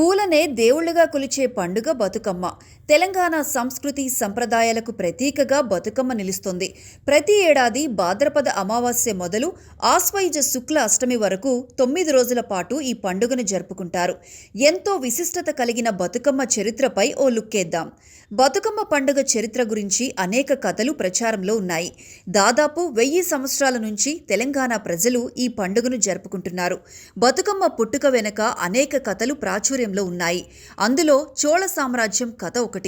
పూలనే దేవుళ్ళుగా కొలిచే పండుగ బతుకమ్మ. తెలంగాణ సంస్కృతి సంప్రదాయాలకు ప్రతీకగా బతుకమ్మ నిలుస్తుంది. ప్రతి ఏడాది భాద్రపద అమావాస్య మొదలు ఆస్వైజ శుక్ల అష్టమి వరకు తొమ్మిది రోజుల పాటు ఈ పండుగను జరుపుకుంటారు. ఎంతో విశిష్టత కలిగిన బతుకమ్మ చరిత్రపై ఓ లుక్కేద్దాం. బతుకమ్మ పండుగ చరిత్ర గురించి అనేక కథలు ప్రచారంలో ఉన్నాయి. దాదాపు వెయ్యి సంవత్సరాల నుంచి తెలంగాణ ప్రజలు ఈ పండుగను జరుపుకుంటున్నారు. బతుకమ్మ పుట్టుక వెనుక అనేక కథలు ప్రాచుర్యంలో ఉన్నాయి. అందులో చోళ సామ్రాజ్యం కథ ఒకటి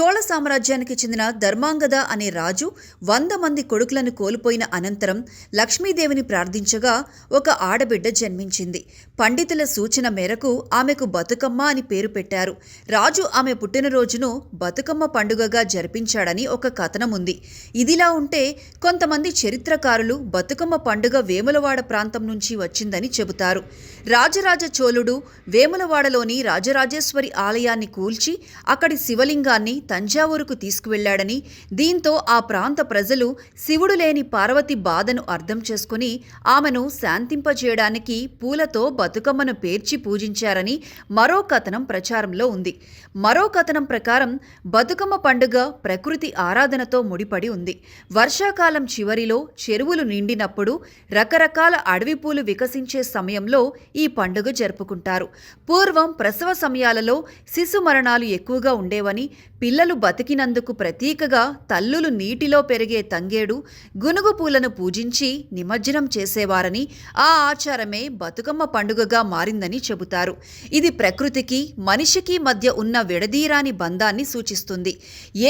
చోళ సామ్రాజ్యానికి చెందిన ధర్మాంగద అనే రాజు వంద మంది కొడుకులను కోల్పోయిన అనంతరం లక్ష్మీదేవిని ప్రార్థించగా ఒక ఆడబిడ్డ జన్మించింది. పండితుల సూచన మేరకు ఆమెకు బతుకమ్మ అని పేరు పెట్టారు. రాజు ఆమె పుట్టినరోజును బతుకమ్మ పండుగగా జరిపించాడని ఒక కథనం ఉంది. ఇదిలా ఉంటే కొంతమంది చరిత్రకారులు బతుకమ్మ పండుగ వేములవాడ ప్రాంతం నుంచి వచ్చిందని చెబుతారు. రాజరాజ చోళుడు వేములవాడలోని రాజరాజేశ్వరి ఆలయాన్ని కూల్చి అక్కడి శివలింగాన్ని తంజావూరుకు తీసుకువెళ్ళాడని దీంతో ఆ ప్రాంత ప్రజలు శివుడు లేని పార్వతి బాధను అర్థం చేసుకుని ఆమెను శాంతింపజేయడానికి పూలతో బతుకమ్మను పేర్చి పూజించారని మరో కథనం ప్రచారంలో ఉంది. మరో కథనం ప్రకారం బతుకమ్మ పండుగ ప్రకృతి ఆరాధనతో ముడిపడి ఉంది. వర్షాకాలం చివరిలో చెరువులు నిండినప్పుడు రకరకాల అడవి పూలు వికసించే సమయంలో ఈ పండుగ జరుపుకుంటారు. పూర్వం ప్రసవ సమయాలలో శిశు మరణాలు ఎక్కువగా అని పిల్లలు బతికినందుకు ప్రతీకగా తల్లులు నీటిలో పెరిగే తంగేడు గునుగు పూలను పూజించి నిమజ్జనం చేసేవారని ఆ ఆచారమే బతుకమ్మ పండుగగా మారిందని చెబుతారు. ఇది ప్రకృతికి మనిషికి మధ్య ఉన్న విడదీరాని బంధాన్ని సూచిస్తుంది.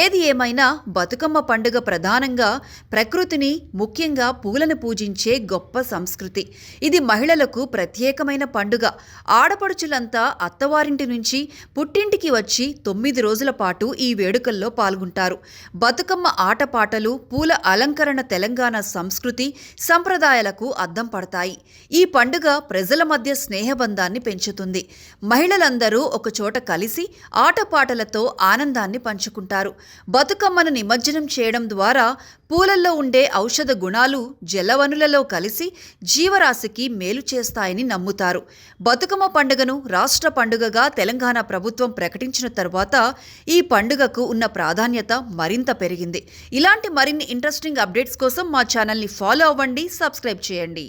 ఏది ఏమైనా బతుకమ్మ పండుగ ప్రధానంగా ప్రకృతిని ముఖ్యంగా పూలను పూజించే గొప్ప సంస్కృతి. ఇది మహిళలకు ప్రత్యేకమైన పండుగ. ఆడపడుచులంతా అత్తవారింటి నుంచి పుట్టింటికి వచ్చి తొమ్మిది రోజుల పాటు ఈ వేడుకల్లో పాల్గొంటారు. బతుకమ్మ ఆటపాటలు పూల అలంకరణ తెలంగాణ సంస్కృతి సంప్రదాయాలకు అద్దం పడతాయి. ఈ పండుగ ప్రజల మధ్య స్నేహబంధాన్ని పెంచుతుంది. మహిళలందరూ ఒకచోట కలిసి ఆటపాటలతో ఆనందాన్ని పంచుకుంటారు. బతుకమ్మను నిమజ్జనం చేయడం ద్వారా పూలల్లో ఉండే ఔషధ గుణాలు జలవనులలో కలిసి జీవరాశికి మేలు చేస్తాయని నమ్ముతారు. బతుకమ్మ పండుగను రాష్ట్ర పండుగగా తెలంగాణ ప్రభుత్వం ప్రకటించిన తర్వాత ఈ పండుగకు ఉన్న ప్రాధాన్యత మరింత పెరిగింది. ఇలాంటి మరిన్ని ఇంట్రెస్టింగ్ అప్డేట్స్ కోసం మా ఛానల్ని ఫాలో అవ్వండి సబ్స్క్రైబ్ చేయండి.